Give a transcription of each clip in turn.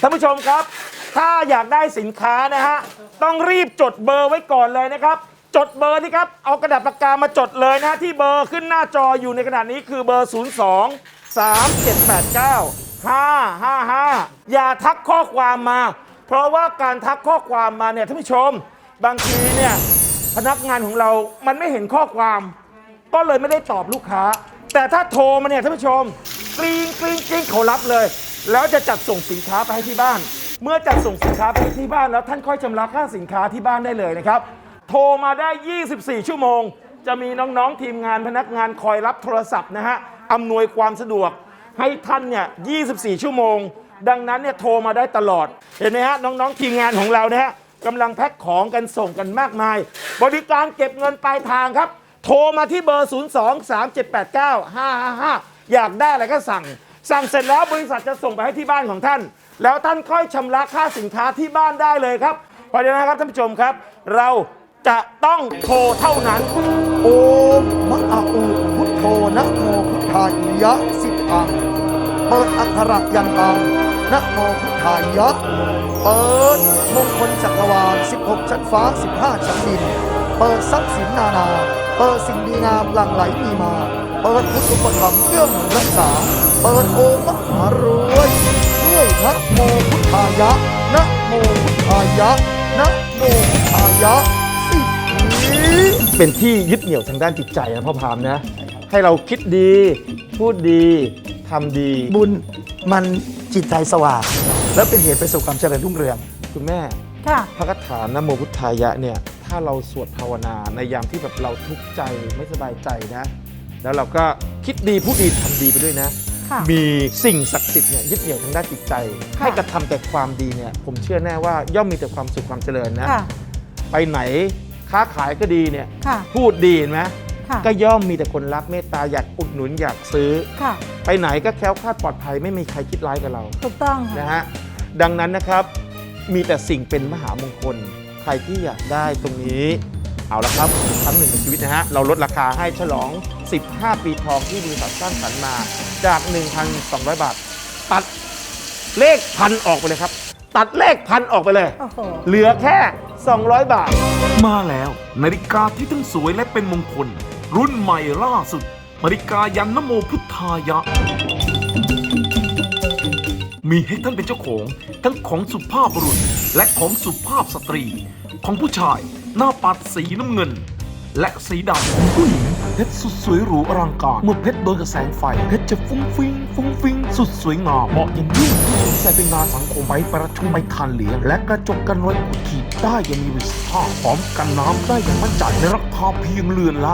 ท่านผู้ชมครับ ถ้าอยากได้สินค้านะฮะ ต้องรีบจดเบอร์ไว้ก่อนเลยนะครับ จดเบอร์นี่ครับ เอากระดาษปากกามาจดเลยนะฮะที่เบอร์ขึ้นหน้าจออยู่ในขณะนี้คือเบอร์ 02 3789 555 อย่าทักข้อความมา เพราะว่าการทักข้อความมาเนี่ยท่านผู้ชม บางทีเนี่ยพนักงานของเรา มันไม่เห็นข้อความ ก็เลยไม่ได้ตอบลูกค้า แต่ถ้าโทรมาเนี่ยท่านผู้ชมกรีงกรีงกรีงเขารับเลย แล้วจะจัดส่งสินค้าไปให้ที่บ้าน เมื่อจัดส่งสินค้าไปให้ที่บ้านแล้วท่านค่อยชำระค่าสินค้าที่บ้านได้เลยนะครับ โทรมาได้ 24 ชั่วโมง จะมีน้องๆทีมงานพนักงานคอยรับโทรศัพท์นะฮะอำนวยความสะดวกให้ท่านเนี่ย 24 ชั่วโมง ดังนั้นเนี่ยโทรมาได้ตลอด เห็นไหมฮะน้องๆทีมงานของเรานะฮะกำลังแพ็คของกันส่งกันมากมาย บริการเก็บเงินปลายทางครับ โทรมาที่เบอร์ 0 2 3 7 8 9 5 5 5 อยากได้อะไรก็สั่ง สั่งเสร็จแล้วบริษัทจะส่งไปให้ที่บ้านของท่าน แล้วท่านค่อยชำระค่าสินค้าที่บ้านได้เลยครับ เพราะฉะนั้นครับท่านผู้ชมครับ เราจะต้องโทรเท่านั้น โอมมะอาอุพุทโธนะโมพุทธายะสิบอังเปิดอักขระยันตังนะโมพุทธายะ เปิดมงคลจักรวาล 16 ชั้นฟ้า 15 ชั้นดิน เปิดทรัพย์สินนานา เปิดสิ่งดีงามหลั่งไหลมีมา เปิดพุทธุปถัมภ์เกื้อหนุนรักษา เปิดโอมมหารวยด้วยนะโมพุทธายะนะโมพุทธายะนะโมพุทธายะสิบนี้เป็นที่ยึดเหนี่ยวทางด้านจิตใจนะพ่อพามนะ ให้เราคิดดี พูดดีทำดี บุญมันจิตใจสว่างแล้วเป็นเหตุไปสู่ความเจริญรุ่งเรือง คุณแม่ค่ะพระคาถานะโมพุทธายะเนี่ย ถ้าเราสวดภาวนาในยามที่แบบเราทุกข์ใจไม่สบายใจนะ แล้วเราก็คิดดีพูดดีทำดีไปด้วยนะค่ะ มีสิ่งศักดิ์สิทธิ์เนี่ยยึดเหนี่ยวทางด้านจิตใจค่ะให้กระทำแต่ความดีเนี่ยผมเชื่อแน่ว่าย่อมมีแต่ความสุขความเจริญนะค่ะไปไหนค้าขายก็ดีเนี่ยค่ะพูดดีเห็นไหมค่ะก็ย่อมมีแต่คนรักเมตตาอยากอุดหนุนอยากซื้อค่ะไปไหนก็แคล้วคลาดปลอดภัยไม่มีใครคิดร้ายกับเราถูกต้องค่ะนะฮะดังนั้นนะครับมีแต่สิ่งเป็นมหามงคล ใครที่อยากได้ตรงนี้ เอาละครับครั้งหนึ่งในชีวิตนะฮะ เราลดราคาให้ฉลอง 15 ปีทองที่บริษัทสร้างสรรค์มา จาก 1,200 บาท ตัดเลขพันออกไปเลยครับ ตัดเลขพันออกไปเลย โอ้โห เหลือแค่ 200 บาท มาแล้ว นาฬิกาที่ทั้งสวยและเป็นมงคล รุ่นใหม่ล่าสุดนาฬิกายันนโมพุทธายะ มีให้ท่านเป็นเจ้าของ ทั้งของสุภาพบุรุษและของสุภาพสตรี ของผู้ชาย หน้าปัดสีน้ำเงิน และสีดำผู้หญิง เพชรสุดสวยหรูอลังการ เมื่อเพชรโดนกับแสงไฟ เพชรจะฟุ้งฟิงฟุ้งฟิงสุดสวยงามเหมาะอย่างยิ่งที่สนใจเป็นงานสังคมไปประชุมไปทานเลี้ยง และกระจกกันรอยขูดขีดได้อย่างมีประสิทธิภาพพร้อมกันน้ำได้อย่างมั่นใจในราคาเพียงเรือนละ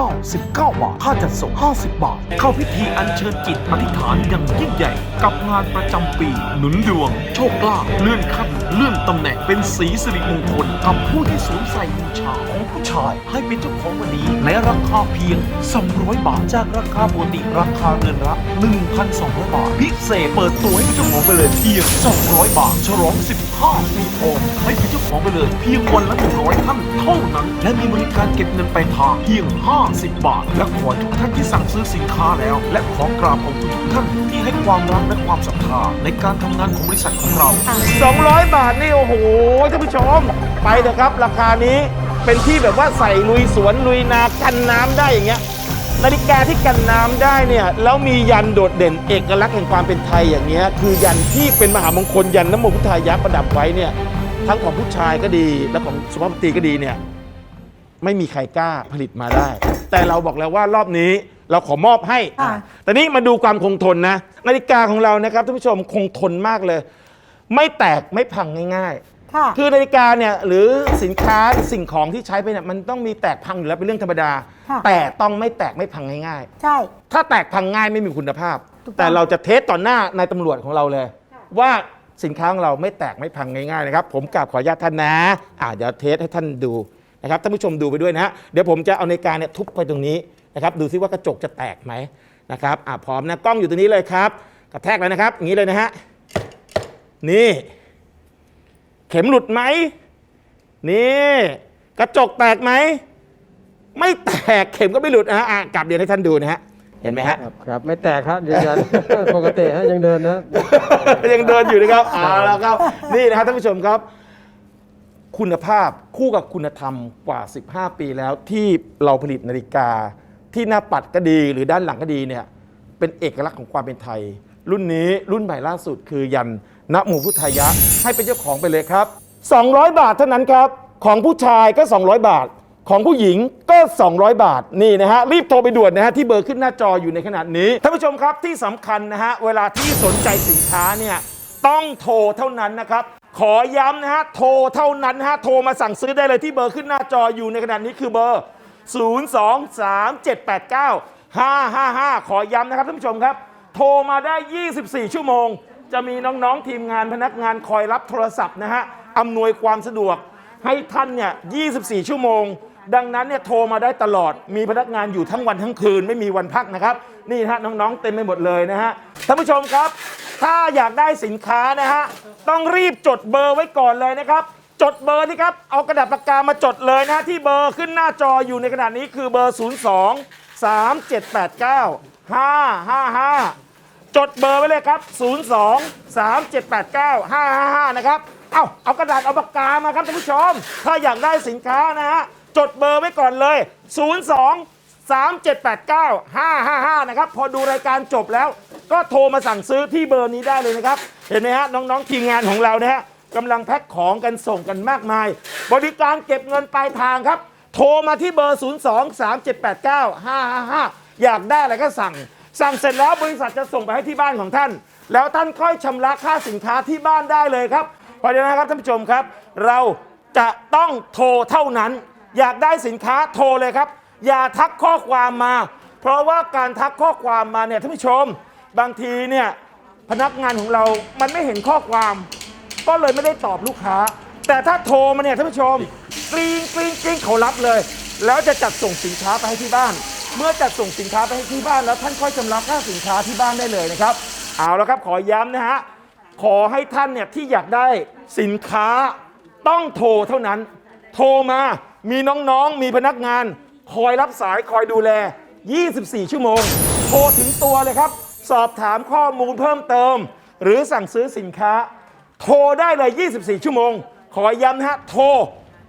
299 บาท ค่าจัดส่ง 50 บาท เข้าพิธีอัญเชิญจิตอธิษฐานอย่างยิ่งใหญ่ กับงานประจำปี หนุนดวง โชคลาภเลื่อนขั้นเลื่อนตำแหน่งเป็นสีสิริมงคลกับผู้ที่สวมใส่บูชาของผู้ชายให้เป็นเจ้าของวันนี้ในราคาเพียง 200 บาท จากราคาปกติราคาเรือนละ1,200 บาท พิเศษเปิดตัวให้เป็นเจ้าของไปเลยเพียง 200 บาท ฉลอง 15 ปีทองให้เป็นเจ้าของไปเลยเพียงวันละ100ท่านเท่านั้น และมีบริการเก็บเงินปลายทางเพียง 50 บาท และขอทุกท่านที่สั่งซื้อสินค้าแล้ว และขอกราบขอบคุณทุกท่านที่ให้ความรักและความศรัทธาในการทำงานของบริษัทของเรา 200 บาทนี่โอ้โหท่านผู้ชม ไปเถอะครับ ราคานี้ เป็นที่แบบว่าใส่ลุยสวนลุยนากันน้ำได้อย่างเงี้ยนาฬิกาที่กันน้ำได้เนี่ยแล้วมียันโดดเด่นเอกลักษณ์แห่งความเป็นไทยอย่างเงี้ยคือยันที่เป็นมหามงคลยันน้ำมพุทธายะประดับไว้เนี่ยทั้งของผู้ชายก็ดีและของสุภาพสตรีก็ดีเนี่ย ไม่มีใครกล้าผลิตมาได้ แต่เราบอกแล้วว่ารอบนี้เราขอมอบให้ค่ะ แต่นี้มาดูความคงทนนะ นาฬิกาของเรานะครับท่านผู้ชมคงทนมากเลย ไม่แตกไม่พังง่าย ค่ะๆคือนาฬิกาเนี่ยหรือสินค้าสิ่งของที่ใช้ไปเนี่ยมันต้องมีแตกพังอยู่แล้วเป็นเรื่องธรรมดา ค่ะ แต่ต้องไม่แตกไม่พังง่ายใช่ ๆ ถ้าแตกพังง่ายไม่มีคุณภาพ ถูกต้อง แต่เราจะเทสต่อหน้านายตำรวจของเราเลย ว่าสินค้าของเราไม่แตกไม่พังง่ายๆนะครับผมกราบขออนุญาตท่านนะอ่าเดี๋ยวเทสให้ท่านดูนะครับท่านผู้ชมดูไปด้วยนะฮะเดี๋ยวผมจะเอานาฬิกาเนี่ยทุบไปตรงนี้นะครับดูซิว่ากระจกจะแตกไหมนะครับอ่าพร้อมนะกล้องอยู่ตรงนี้เลยครับกระแทกเลยนะครับอย่างนี้เลยนะฮะนี่ เข็มหลุดไหมนี่กระจกแตกไหม ไม่แตกเข็มก็ไม่หลุดนะฮะอะกลับเรียนให้ท่านดูนะฮะเห็นไหมฮะ ครับครับไม่แตกครับยืนยัน ปกติฮะยังเดินนะ ยังเดินอยู่นะครับเอาแล้วครับ นี่นะครับท่านผู้ชมครับ คุณภาพคู่กับคุณธรรมกว่า 15 ปีแล้วที่เราผลิตนาฬิกา ที่หน้าปัดก็ดีหรือด้านหลังก็ดีเนี่ยเป็นเอกลักษณ์ของความเป็นไทย รุ่นนี้รุ่นใหม่ล่าสุดคือยัน นะโมพุทธายะ ให้เป็นเจ้าของไปเลยครับ 200 บาทเท่านั้นครับ ของผู้ชายก็ 200 บาท ของผู้หญิงก็ 200 บาทนี่นะฮะรีบโทรไปด่วนนะฮะที่เบอร์ขึ้นหน้าจออยู่ในขณะนี้ท่านผู้ชมครับที่สำคัญนะฮะเวลาที่สนใจสินค้าเนี่ยต้องโทรเท่านั้นนะครับ ขอย้ำนะฮะโทรเท่านั้นนะฮะโทรมาสั่งซื้อได้เลยที่เบอร์ขึ้นหน้าจออยู่ในขณะนี้คือเบอร์ 023789555 ขอย้ำนะครับท่านผู้ชมครับ โทรมาได้ 24 ชั่วโมง จะมีน้องๆทีมงานพนักงานคอยรับโทรศัพท์นะฮะอำนวยความสะดวกให้ท่านเนี่ย 24 ชั่วโมง ดังนั้นเนี่ยโทรมาได้ตลอด มีพนักงานอยู่ทั้งวันทั้งคืน ไม่มีวันพักนะครับ นี่นะฮะน้องๆ เต็มไปหมดเลยนะฮะ ท่านผู้ชมครับ ถ้าอยากได้สินค้านะฮะ ต้องรีบจดเบอร์ไว้ก่อนเลยนะครับ จดเบอร์นี่ครับ เอากระดาษปากกามาจดเลยนะฮะที่เบอร์ขึ้นหน้าจออยู่ในขณะนี้คือเบอร์ 02 3789 555 จดเบอร์ไว้เลยครับ 02 3789 555 นะครับ เอาเอากระดาษเอาปากกามาครับท่านผู้ชม ถ้าอยากได้สินค้านะฮะ จดเบอร์ไว้ก่อนเลย 02 3789 555 นะครับ พอดูรายการจบแล้ว ก็โทรมาสั่งซื้อที่เบอร์นี้ได้เลยนะครับ เห็นไหมฮะ น้อง ๆ ทีมงานของเรานะฮะกำลังแพ็คของกันส่งกันมากมาย บริการเก็บเงินปลายทางครับ โทรมาที่เบอร์ 02 3789 555 อยากได้อะไรก็สั่ง สั่งเสร็จแล้วบริษัทจะส่งไปให้ที่บ้านของท่าน แล้วท่านค่อยชำระค่าสินค้าที่บ้านได้เลยครับเพราะฉะนั้นครับท่านผู้ชมครับ เราจะต้องโทรเท่านั้น อยากได้สินค้าโทรเลยครับ อย่าทักข้อความมา เพราะว่าการทักข้อความมาเนี่ยท่านผู้ชม บางทีเนี่ยพนักงานของเรา มันไม่เห็นข้อความ ก็เลยไม่ได้ตอบลูกค้า แต่ถ้าโทรมาเนี่ยท่านผู้ชมกรีงกรีงกรีงเขารับเลย แล้วจะจัดส่งสินค้าไปให้ที่บ้าน เมื่อจัดส่งสินค้าไปให้ที่บ้านแล้วท่านค่อยชำระค่าสินค้าที่บ้านได้เลยนะครับ เอาแล้วครับขอย้ำนะฮะขอให้ท่านเนี่ยที่อยากได้สินค้าต้องโทรเท่านั้น โทรมามีน้องๆ มีพนักงาน คอยรับสายคอยดูแล 24 ชั่วโมง โทรถึงตัวเลยครับ สอบถามข้อมูลเพิ่มเติม หรือสั่งซื้อสินค้า โทรได้เลย 24 ชั่วโมง ขอย้ำนะฮะ โทร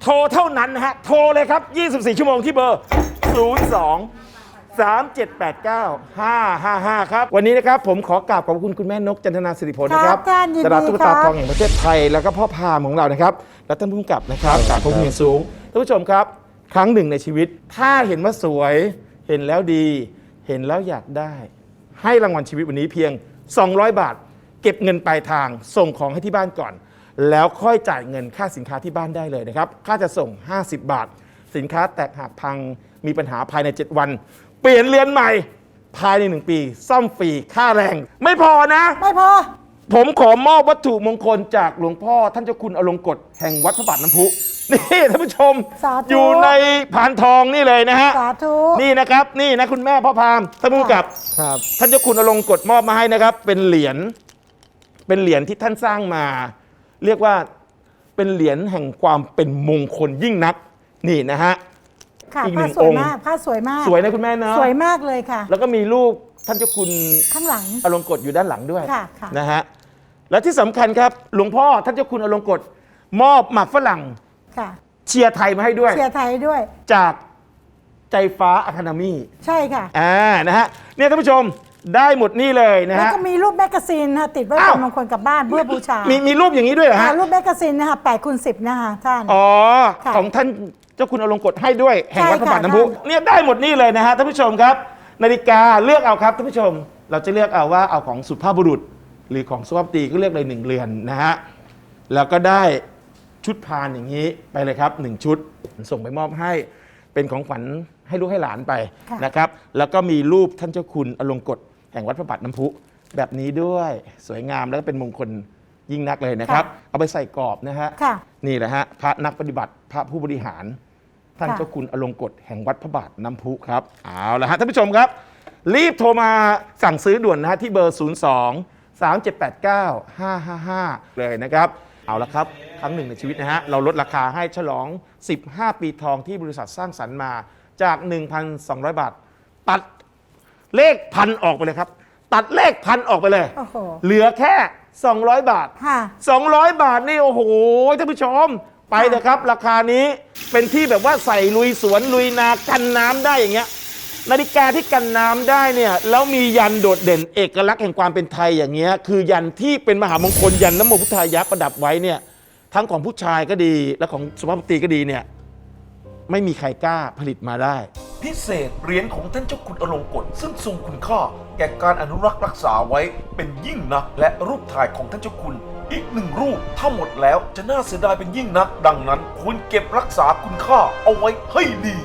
โทรเท่านั้นนะฮะ โทรเลยครับ 24 ชั่วโมงที่เบอร์ 02 3789 555 ครับ วันนี้นะครับผมขอกราบขอบคุณคุณแม่นกจันทนาสิริผลนะครับครับท่านยินดีตลาดตุ๊กตาครับ ทองแห่งประเทศไทย แล้วก็พ่อพามของเรานะครับและท่านผู้กำกับนะครับกราบขอบคุณอย่างสูงท่านผู้ชมครับ ครั้งหนึ่งในชีวิต ถ้าเห็นว่าสวย เห็นแล้วดี เห็นแล้วอยากได้ ให้รางวัลชีวิตวันนี้เพียง 200 บาท เก็บเงินปลายทางส่งของให้ที่บ้านก่อน แล้วค่อยจ่ายเงินค่าสินค้าที่บ้านได้เลยนะครับ ค่าจะส่ง 50 บาท สินค้าแตกหักพังมีปัญหาภายใน 7 วัน เปลี่ยนเรือนใหม่ ภายใน1ปี ซ่อมฟรีค่าแรง ไม่พอนะ ไม่พอ ผมขอมอบวัตถุมงคลจากหลวงพ่อท่านเจ้าคุณอลงกฎแห่งวัดพระบาทน้ำพุ นี่ท่านผู้ชม สาธุ อยู่ในพานทองนี่เลยนะฮะ สาธุ นี่นะครับ นี่นะคุณแม่พ่อพามท่านผู้กำกับ ครับ ท่านเจ้าคุณอลงกฎมอบมาให้นะครับ เป็นเหรียญเป็นเหรียญที่ท่านสร้างมา เรียกว่าเป็นเหรียญแห่งความเป็นมงคลยิ่งนัก นี่นะฮะ ค่ะอีกหนึ่ผ้างสวยองค์ มากผ้าสวยมากสวยนะคุณแม่เนาะสวยมากเลยค่ะ แล้วก็มีรูปท่านเจ้าคุณข้างหลัง อลงกฎอยู่ด้านหลังด้วยค่ะค่ะ นะฮะและที่สำคัญครับหลวงพ่อท่านเจ้าคุณอลงกฎมอบหมากฝรั่งค่ะเชียร์ไทยมาให้ด้วย เชียร์ไทยด้วย จากใจฟ้าอะคาเดมี่ใช่ค่ะ อ่านะฮะเนี่ยท่านผู้ชมได้หมดนี่เลยนะแล้วฮะ ก็มีรูปแมกกาซีนค่ะติดไว้อ้าว เป็นมงคลกลับบ้านเพื่อบูชามีมีรูปอย่างนี้ด้วยเหรอค่ะฮะรูปแมกกาซีนนะคะแปดคูณสิบนะคะท่าน อ๋อค่ะ ของท่าน เจ้าคุณอลงกฎให้ด้วยแห่งวัดพระบาทใช่ค่ะน้ำพุเนี่ยได้หมดนี่เลยนะฮะท่านผู้ชมครับ นาฬิกาเลือกเอาครับท่านผู้ชม เราจะเลือกเอาว่าเอาของสุภาพบุรุษ หรือของสุภาพสตรีก็เลือกเลยหนึ่งเรือนนะฮะแล้วก็ได้ชุดพานอย่างนี้ไปเลยครับหนึ่งชุดส่งไปมอบให้เป็นของขวัญให้ลูกให้หลานไปค่ะนะครับแล้วก็มีรูปท่านเจ้าคุณอลงกฎแห่งวัดพระบาทน้ำพุแบบนี้ด้วยสวยงามแล้วก็เป็นมงคลยิ่งนักเลยนะครับ เอาไปใส่กรอบนะฮะค่ะนี่แหละฮะพระนักปฏิบัติพระผู้บริหาร ท่านค่ะเจ้าคุณอลงกฎแห่งวัดพระบาทน้ำพุครับ เอาละฮะท่านผู้ชมครับ รีบโทรมาสั่งซื้อด่วนนะฮะที่เบอร์ 02 3789 555 เลยนะครับ เอาละครับ ครั้งหนึ่งในชีวิตนะฮะ เราลดราคาให้ฉลอง 15 ปีทองที่บริษัทสร้างสรรค์มาจาก 1,200 บาท ตัดเลขพันออกไปเลยครับ ตัดเลขพันออกไปเลย โอ้โห เหลือแค่ 200 บาท ค่ะ 200 บาทนี่โอ้โหท่านผู้ชม ไปเลยครับราคานี้เป็นที่แบบว่าใส่ลุยสวนลุยนากันน้ำได้อย่างเงี้ย นาฬิกาที่กันน้ำได้เนี่ยแล้วมียันโดดเด่นเอกลักษณ์แห่งความเป็นไทยอย่างเงี้ยคือยันที่เป็นมหามงคลยันน้ำมพุทธายะประดับไว้เนี่ยทั้งของผู้ชายก็ดีและของสุภาพสตรีก็ดีเนี่ยไม่มีใครกล้าผลิตมาได้ พิเศษเหรียญของท่านเจ้าคุณอลงกฎซึ่งทรงคุณค่าแก่การอนุรักษ์รักษาไว้เป็นยิ่งนัก และรูปถ่ายของท่านเจ้าคุณ อีกหนึ่งรูปถ้าหมดแล้วจะน่าเสียดายเป็นยิ่งนัก ดังนั้นควรเก็บรักษาคุณค่าเอาไว้ให้ดี